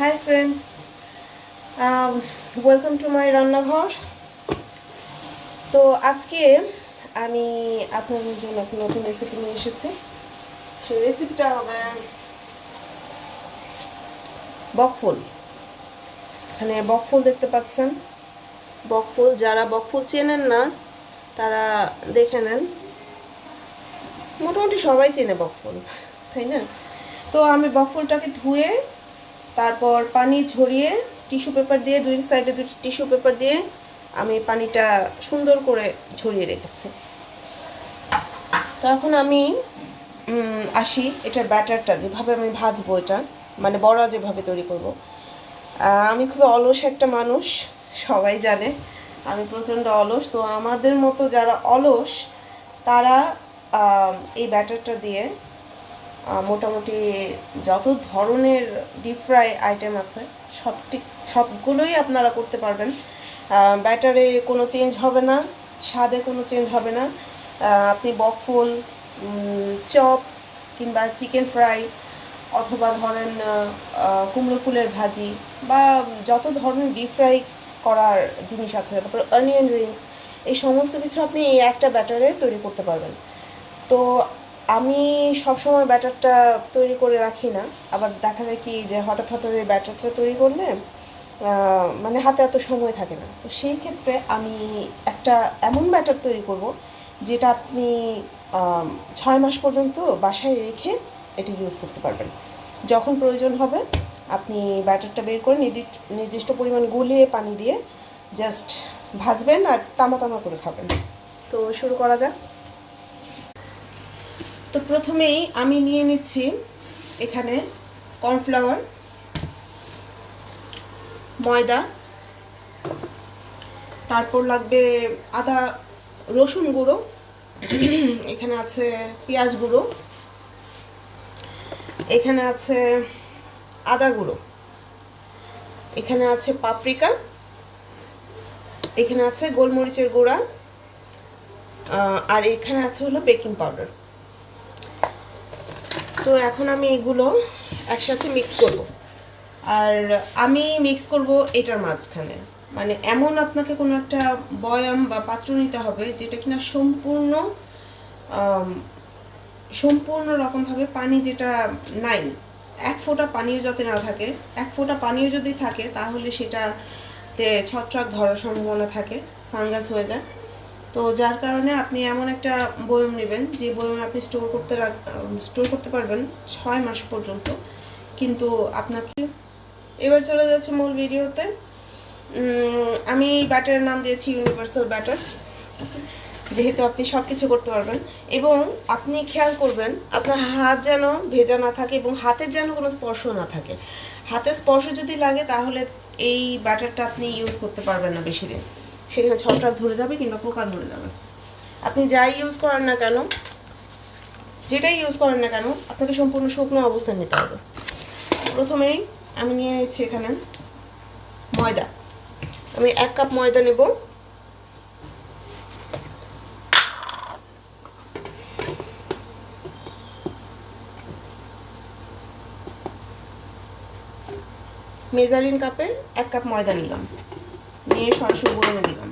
Hi friends welcome to my রান্নাঘর। তো আজকে আমি আপনাদের জন্য একটা নতুন রেসিপি নিয়ে এসেছি। সেই রেসিপিটা হবে বকফুল। এখানে বকফুল দেখতে পাচ্ছেন। বকফুল, যারা বকফুল চেনেন না, তারা দেখে নেন। মোটামুটি সবাই চেনে বকফুল, তাই না? তো আমি বকফুলটাকে ধুয়ে তারপর পানি ঝরিয়ে টিস্যু পেপার দিয়ে দুই সাইডে দুটি টিস্যু পেপার দিয়ে আমি পানিটা সুন্দর করে ঝরিয়ে রেখেছি। তো এখন আমি আসি এটার ব্যাটারটা, যেভাবে আমি ভাজবো এটা মানে বড়া যেভাবে তৈরি করব। আমি খুব অলস একটা মানুষ, সবাই জানে। আমি প্রচণ্ড অলস, তো আমাদের মতো যারা অলস, তারা এই ব্যাটারটা দিয়ে মোটামুটি যত ধরনের ডিপ ফ্রাই আইটেম আছে সবটি সবগুলোই আপনারা করতে পারবেন। ব্যাটারে কোনো চেঞ্জ হবে না, স্বাদে কোনো চেঞ্জ হবে না। আপনি বকফুল চপ কিংবা চিকেন ফ্রাই অথবা ধরেন কুমড়ো ফুলের ভাজি বা যত ধরনের ডিপ ফ্রাই করার জিনিস আছে, তারপর অনিয়ন রিংস এই সমস্ত কিছু আপনি এই একটা ব্যাটারে তৈরি করতে পারবেন। তো আমি সবসময় ব্যাটারটা তৈরি করে রাখি না। আবার দেখা যায় কি যে হঠাৎ হঠাৎ এই ব্যাটারটা তৈরি করলে মানে হাতে এত সময় থাকে না। তো সেই ক্ষেত্রে আমি একটা এমন ব্যাটার তৈরি করব যেটা আপনি ছয় মাস পর্যন্ত বাসায় রেখে এটা ইউজ করতে পারবেন। যখন প্রয়োজন হবে, আপনি ব্যাটারটা বের করে নির্দিষ্ট নির্দিষ্ট পরিমাণ গুলিয়ে পানি দিয়ে জাস্ট ভাজবেন আর তামা তামা করে খাবেন। তো শুরু করা যাক। তো প্রথমেই আমি নিয়ে নিচ্ছি এখানে কর্নফ্লাওয়ার, ময়দা, তারপর লাগবে আদা, রসুন গুঁড়ো, এখানে আছে পেঁয়াজ গুঁড়ো, এখানে আছে আদা গুঁড়ো, এখানে আছে পাপরিকা, এখানে আছে গোলমরিচের গুঁড়া আর এখানে আছে হলো বেকিং পাউডার। তো এখন আমি এগুলো একসাথে মিক্স করব। আর আমি মিক্স করব এটার মাঝখানে। মানে এমন আপনাকে কোনো একটা বয়াম বা পাত্র নিতে হবে যেটা কিনা সম্পূর্ণ সম্পূর্ণ রকমভাবে পানি যেটা নাই। এক ফোঁটা পানিও যাতে না থাকে। এক ফোঁটা পানিও যদি থাকে তাহলে সেটাতে ছত্রাক ধরার সম্ভাবনা থাকে, ফাঙ্গাস হয়ে যায়। তো যার কারণে আপনি এমন একটা বয়ম নেবেন, যে বয়মে আপনি স্টোর করতে স্টোর করতে পারবেন ছয় মাস পর্যন্ত। কিন্তু আপনাকে এবার চলে যাচ্ছে মূল ভিডিওতে। আমি ব্যাটারের নাম দিয়েছি ইউনিভার্সাল ব্যাটার যেহেতু আপনি সব কিছু করতে পারবেন। এবং আপনি খেয়াল করবেন, আপনার হাত যেন ভেজা না থাকে এবং হাতের যেন কোনো স্পর্শ না থাকে। হাতে স্পর্শ যদি লাগে, তাহলে এই ব্যাটারটা আপনি ইউজ করতে পারবেন না বেশি দিন। সেখানে ছটা ধরে যাবে কিংবা পোকা ধরে যাবে। আপনি যাই ইউজ করেন না কেন, যেটাই ইউজ করেন না কেন, আপনাকে সম্পূর্ণ শুকনো অবস্থায় নিতে হবে। প্রথমেই আমি নিয়ে নিচ্ছি এখানে ময়দা। আমি এক কাপ ময়দা নেব। মেজারিন কাপের এক কাপ ময়দা নিলাম। নিয়ে সরাসরি গরমে দিলাম।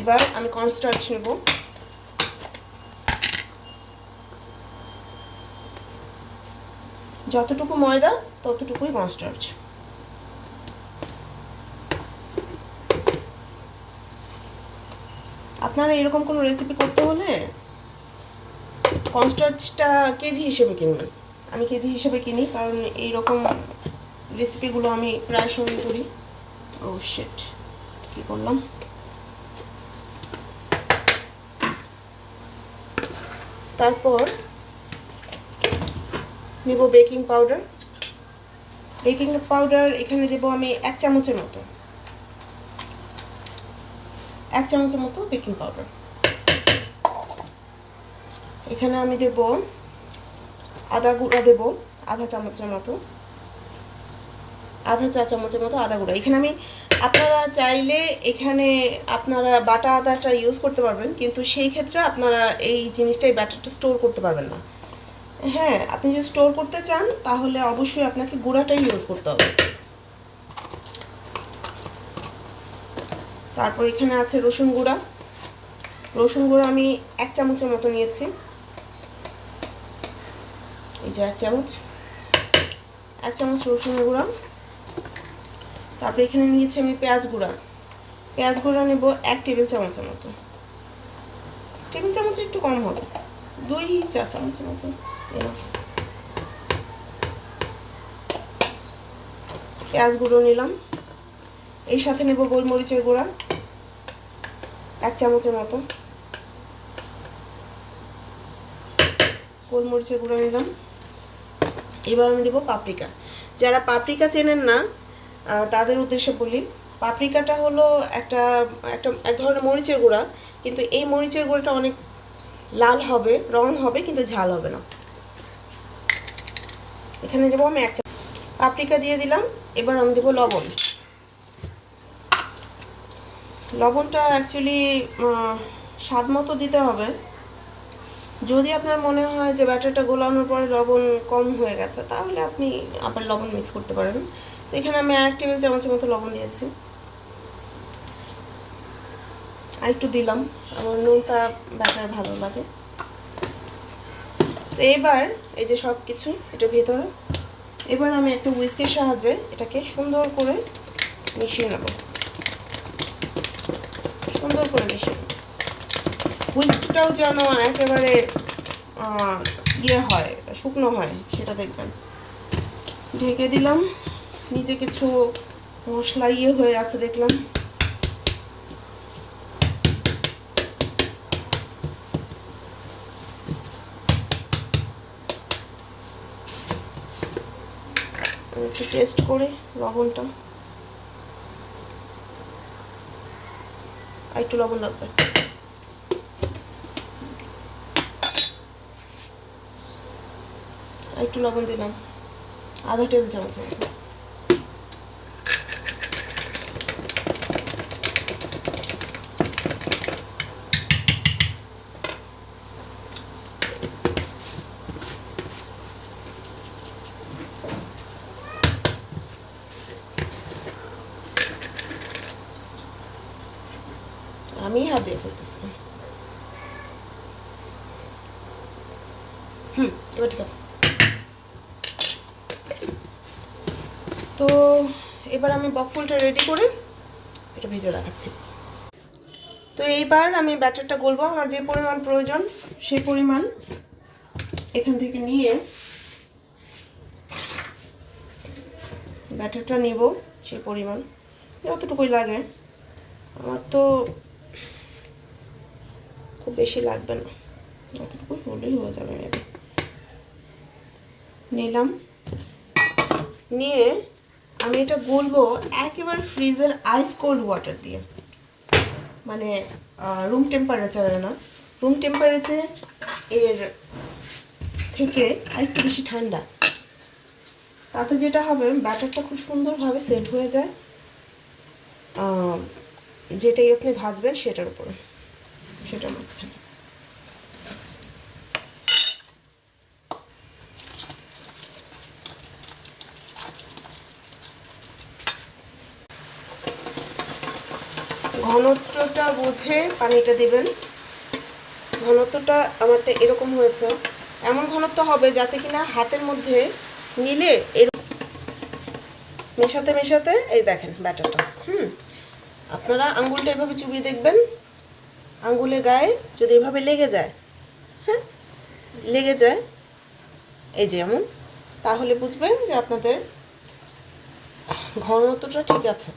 এবার আমি কর্নস্টার্চ নেব। যতটুকু ময়দা, ততটুকুই কনস্টার্চ আপনারা এরকম কোনো রেসিপি করতে হলে কনস্টার্চটা কেজি হিসেবে কিনবেন। আমি কেজি হিসেবে কিনি, কারণ এইরকম রেসিপিগুলো আমি প্রায় সময় করি। ও শিট কী করলাম? তারপর নেব বেকিং পাউডার বেকিং পাউডার এখানে দেবো আমি এক চামচের মতো। এক চামচের মতো বেকিং পাউডার এখানে আমি দেব আদা গুঁড়া দেব, আধা চামচের মতো। আধা চা চামচের মতো আদা গুঁড়া। এখানে আমি, আপনারা চাইলে এখানে আপনারা বাটা আদাটা ইউজ করতে পারবেন, কিন্তু সেই ক্ষেত্রে আপনারা এই জিনিসটা এই ব্যাটারটা স্টোর করতে পারবেন না। হ্যাঁ আপনি যদি স্টোর করতে চান, তাহলে অবশ্যই আপনাকে গুঁড়াটাই ইউজ করতে হবে। তারপর এখানে আছে রসুন গুঁড়া। রসুন গুঁড়া আমি এক চামচের মতো নিয়েছি। এই যে এক চামচ। এক চামচ রসুন গুঁড়া। তারপরে এখানে নিয়েছি আমি পেঁয়াজ গুঁড়া। পেঁয়াজ গুঁড়া নেব এক টেবিল চামচের মতো। টেবিল চামচ একটু কম হবে। দুই চা চামচের মতো পেঁয়াজ গুঁড়ো নিলাম। এর সাথে নেব গোলমরিচের গুঁড়া। এক চামচের মতো। গোলমরিচের গুঁড়া নিলাম। এবার আমি দেবো পাপরিকা যারা পাপরিকা চেনেন না তাদের উদ্দেশ্যে বলি পাপরিকাটা হলো একটা একটা, এক ধরনের মরিচের গুঁড়া, কিন্তু এই মরিচের গুঁড়াটা অনেক লাল হবে, রং হবে, কিন্তু ঝাল হবে না। এখানে দেবো আমি এক পাপরিকা দিয়ে দিলাম, এবার আমি দেবো লবণ। লবণটা অ্যাকচুয়ালি স্বাদ মতো দিতে হবে। যদি আপনার মনে হয় যে ব্যাটারটা গোলানোর পরে লবণ কম হয়ে গেছে, তাহলে আপনি আবার লবণ মিক্স করতে পারেন। তো এখানে আমি এক টেবিল চামচের মতো লবণ দিয়েছি। আর একটু দিলাম। আমার নুনটা ব্যাটার ভালো লাগে। তো এবার এই যে সব কিছু এটা ভেতরে। এবার আমি একটা হুইস্কের সাহায্যে এটাকে সুন্দর করে মিশিয়ে নেব। সুন্দর করে মিশিয়ে হুইস্কটাও যেন একেবারে ইয়ে হয়, শুকনো হয়, সেটা দেখবেন। ঢেকে দিলাম। নিজে কিছু মশলা ইয়ে হয়ে আছে দেখলাম। একটু টেস্ট করে লবণটা। আর একটু লবণ লাগবে। একটু লবণ দিলাম। আধা টেবিল চামচ মতো আমি হাত দিয়ে ফেলতেছি হুম এবার ঠিক আছে তো এবার আমি বকফুলটা রেডি করে এটা ভেজে দেখাচ্ছি। তো এইবার আমি ব্যাটারটা গলবো, আমার যে পরিমাণ প্রয়োজন সেই পরিমাণ এখান থেকে নিয়ে ব্যাটারটা নিব সেই পরিমাণ। যতটুকুই লাগে। আমার তো খুব বেশি লাগবে না। যতটুকু হলেই হয়ে যাবে মেবি নিলাম। নিয়ে আমি এটা গলবো একেবারে ফ্রিজের আইস কোল্ড ওয়াটার দিয়ে। মানে রুম টেম্পারেচারে না। রুম টেম্পারেচার এর থেকে আরেকটু বেশি ঠান্ডা। তাতে যেটা হবে, ব্যাটারটা খুব সুন্দরভাবে সেট হয়ে যায়। যেটাই আপনি ভাজবেন সেটার উপরে। সেটার মাঝখানে ঘনত্বটা বুঝে পানিটা দিবেন। ঘনত্বটা আমারটা এরকম হয়েছে। এমন ঘনত্ব হবে যাতে কিনা হাতের মধ্যে নিলে এরকম মেশাতে মেশাতে, এই দেখেন ব্যাটারটা, হুম। আপনারা আঙ্গুলটা এভাবে চুবিয়ে দেখবেন। আঙ্গুলের গায়ে যদি এভাবে লেগে যায় হ্যাঁ লেগে যায়, এই যে এমন, তাহলে বুঝবেন যে আপনাদের ঘনত্বটা ঠিক আছে।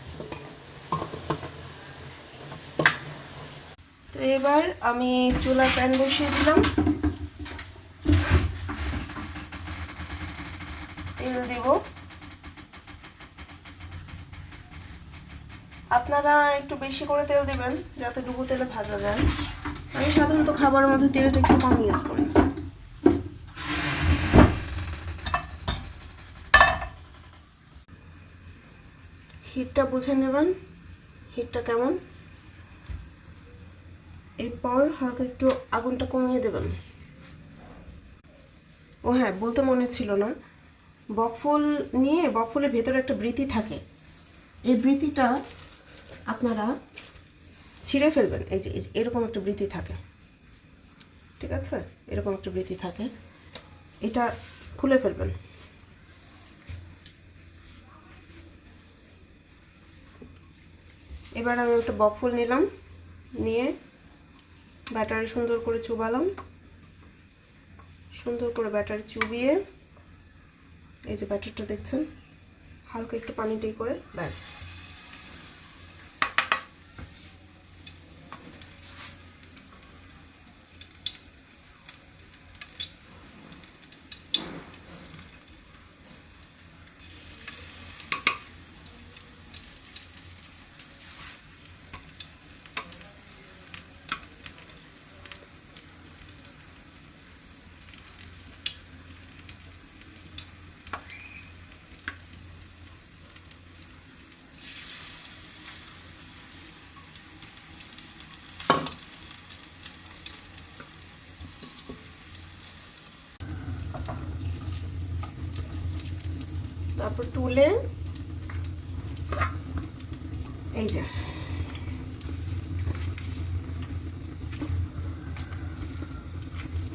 তো এবার আমি চুলা প্যান বসিয়ে দিলাম। তেল দিব। আপনারা একটু বেশি করে তেল দেবেন যাতে ডুবো তেলে ভাজা যায়। আমি সাধারণত খাবারের মধ্যে তেলটা একটু কম ইউজ করি। হিটটা বুঝে নেবেন, হিটটা কেমন? এরপর হালকা একটু আগুনটা কমিয়ে দেবেন। ও হ্যাঁ বলতে মনে ছিল না। বকফুল নিয়ে বকফুলের ভেতরে একটা বৃতি থাকে। এই বৃতিটা আপনারা ছিঁড়ে ফেলবেন। এই যে এরকম একটা বৃতি থাকে। ঠিক আছে? এরকম একটা বৃতি থাকে। এটা খুলে ফেলবেন। এবার আমি একটা বকফুল নিলাম। নিয়ে ব্যাটারি সুন্দর করে চুবালাম। সুন্দর করে ব্যাটার চুবিয়ে এই যে ব্যাটারটা দেখছেন, হালকা একটু পানি দিয়ে করে, ব্যাস। তারপর তুলে এই যে।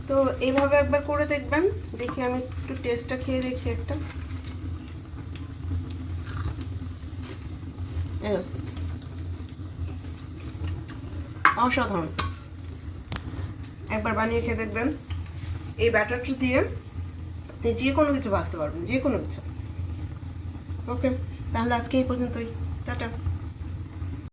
তো এইভাবে একবার করে দেখবেন, দেখি আমি একটু টেস্টটা খেয়ে দেখি একটা। অসাধারণ। একবার বানিয়ে খেয়ে দেখবেন। এই ব্যাটারটা দিয়ে যে কোনো কিছু বাঁচতে পারবেন যে কোনো কিছু। ওকে তাহলে আজকে এই পর্যন্তই। টাটা।